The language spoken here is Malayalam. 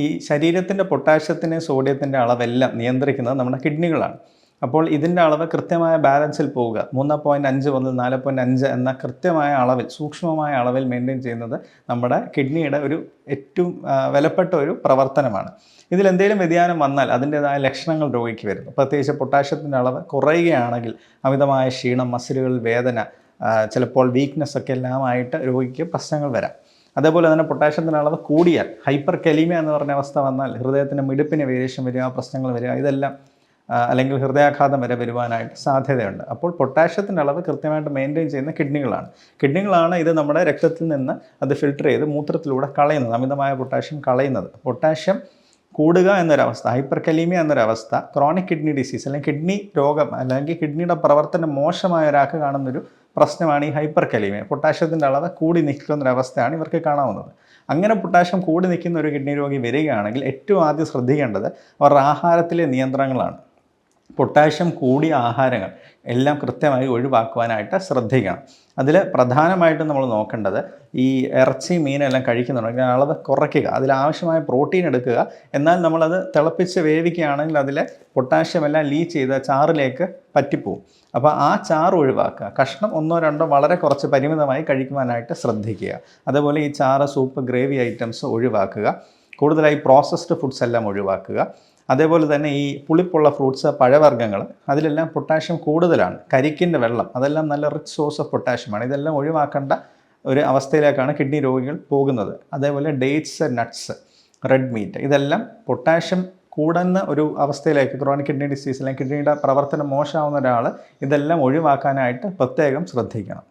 ഈ ശരീരത്തിന്റെ പൊട്ടാഷ്യത്തിന്റെ സോഡിയത്തിന്റെ അളവെല്ലാം നിയന്ത്രിക്കുന്നത് നമ്മുടെ കിഡ്നികളാണ്. അപ്പോൾ ഇതിന്റെ അളവ് കൃത്യമായ ബാലൻസിൽ പോവുക. മൂന്ന് പോയിന്റ് അഞ്ച് മുതൽ നാല് പോയിന്റ് അഞ്ച് എന്ന കൃത്യമായ അളവിൽ സൂക്ഷ്മമായ അളവിൽ മെയിന്റെയിൻ ചെയ്യുന്നത് നമ്മുടെ കിഡ്നിയുടെ ഒരു ഏറ്റവും വിലപ്പെട്ട ഒരു പ്രവർത്തനമാണ്. ഇതിൽ എന്തെങ്കിലും വ്യതിയാനം വന്നാൽ അതിന്റെതായ ലക്ഷണങ്ങൾ രോഗിക്ക് വരുന്നു. പ്രത്യേകിച്ച് പൊട്ടാഷ്യത്തിന്റെ അളവ് കുറയുകയാണെങ്കിൽ അമിതമായ ക്ഷീണം മസിലുകൾ വേദന ചിലപ്പോൾ വീക്ക്നെസ് ഒക്കെ എല്ലാമായിട്ട് രോഗിക്ക് പ്രശ്നങ്ങൾ വരാം. അതേപോലെ തന്നെ പൊട്ടാഷ്യത്തിന്റെ അളവ് കൂടിയാൽ ഹൈപ്പർ കെലീമിയ എന്ന് പറഞ്ഞ അവസ്ഥ വന്നാൽ ഹൃദയത്തിന്റെ മിടുപ്പിന് വേരിയേഷൻ വരിക പ്രശ്നങ്ങൾ വരിക ഇതെല്ലാം അല്ലെങ്കിൽ ഹൃദയാഘാതം വരെ വരുവാനായിട്ട് സാധ്യതയുണ്ട്. അപ്പോൾ പൊട്ടാഷ്യത്തിന്റെ അളവ് കൃത്യമായിട്ട് മെയിന്റെയിൻ ചെയ്യുന്ന കിഡ്നികളാണ് കിഡ്നികളാണ് ഇത് നമ്മുടെ രക്തത്തിൽ നിന്ന് അത് ഫിൽട്ടർ ചെയ്ത് മൂത്രത്തിലൂടെ കളയുന്നത് അമിതമായ പൊട്ടാഷ്യം കളയുന്നത്. പൊട്ടാഷ്യം കൂടുക എന്നൊരവസ്ഥ ഹൈപ്പർ കലീമിയ എന്നൊരവസ്ഥ ക്രോണിക് കിഡ്നി ഡിസീസ് അല്ലെങ്കിൽ കിഡ്നി രോഗം അല്ലെങ്കിൽ കിഡ്നിയുടെ പ്രവർത്തനം മോശമായ ഒരാൾക്ക് കാണുന്നൊരു പ്രശ്നമാണ് ഈ ഹൈപ്പർ കലീമിയ പൊട്ടാഷ്യത്തിന്റെ അളവ് കൂടി നിൽക്കുന്ന ഒരവസ്ഥയാണ് ഇവർക്ക് കാണാവുന്നത്. അങ്ങനെ പൊട്ടാഷ്യം കൂടി നിൽക്കുന്ന ഒരു കിഡ്നി രോഗി വരികയാണെങ്കിൽ ഏറ്റവും ആദ്യം ശ്രദ്ധിക്കേണ്ടത് അവരുടെ ആഹാരത്തിലെ നിയന്ത്രണങ്ങളാണ്. പൊട്ടാഷ്യം കൂടിയ ആഹാരങ്ങൾ എല്ലാം കൃത്യമായി ഒഴിവാക്കുവാനായിട്ട് ശ്രദ്ധിക്കണം. അതിൽ പ്രധാനമായിട്ടും നമ്മൾ നോക്കേണ്ടത് ഈ ഇറച്ചി മീനെല്ലാം കഴിക്കുന്നുണ്ടെങ്കിൽ അളവ് കുറയ്ക്കുക. അതിലാവശ്യമായ പ്രോട്ടീൻ എടുക്കുക. എന്നാൽ നമ്മളത് തിളപ്പിച്ച് വേവിക്കുകയാണെങ്കിൽ അതിലെ പൊട്ടാഷ്യം എല്ലാം ലീച്ച് ചെയ്ത് ചാറിലേക്ക് പറ്റിപ്പോവും. അപ്പോൾ ആ ചാറ് ഒഴിവാക്കുക. കഷ്ണം ഒന്നോ രണ്ടോ വളരെ കുറച്ച് പരിമിതമായി കഴിക്കുവാനായിട്ട് ശ്രദ്ധിക്കുക. അതുപോലെ ഈ ചാറ് സൂപ്പ് ഗ്രേവി ഐറ്റംസ് ഒഴിവാക്കുക. കൂടുതലായി പ്രോസസ്ഡ് ഫുഡ്സ് എല്ലാം ഒഴിവാക്കുക. അതേപോലെ തന്നെ ഈ പുളിപ്പുള്ള ഫ്രൂട്ട്സ് പഴവർഗങ്ങൾ അതിലെല്ലാം പൊട്ടാഷ്യം കൂടുതലാണ്. കരിക്കിന്റെ വെള്ളം അതെല്ലാം നല്ല റിച്ച് സോഴ്സ് ഓഫ് പൊട്ടാഷ്യമാണ് ഇതെല്ലാം ഒഴിവാക്കേണ്ട ഒരു അവസ്ഥയിലേക്കാണ് കിഡ്നി രോഗികൾ പോകുന്നത്. അതേപോലെ ഡേറ്റ്സ് നട്ട്സ് റെഡ് മീറ്റ് ഇതെല്ലാം പൊട്ടാഷ്യം കൂടുന്ന ഒരു അവസ്ഥയിലേക്ക് ക്രോണിക് കിഡ്നി ഡിസീസ് അല്ലെങ്കിൽ കിഡ്നിയുടെ പ്രവർത്തനം മോശമാവുന്ന ഒരാൾ ഇതെല്ലാം ഒഴിവാക്കാനായിട്ട് പ്രത്യേകം ശ്രദ്ധിക്കണം.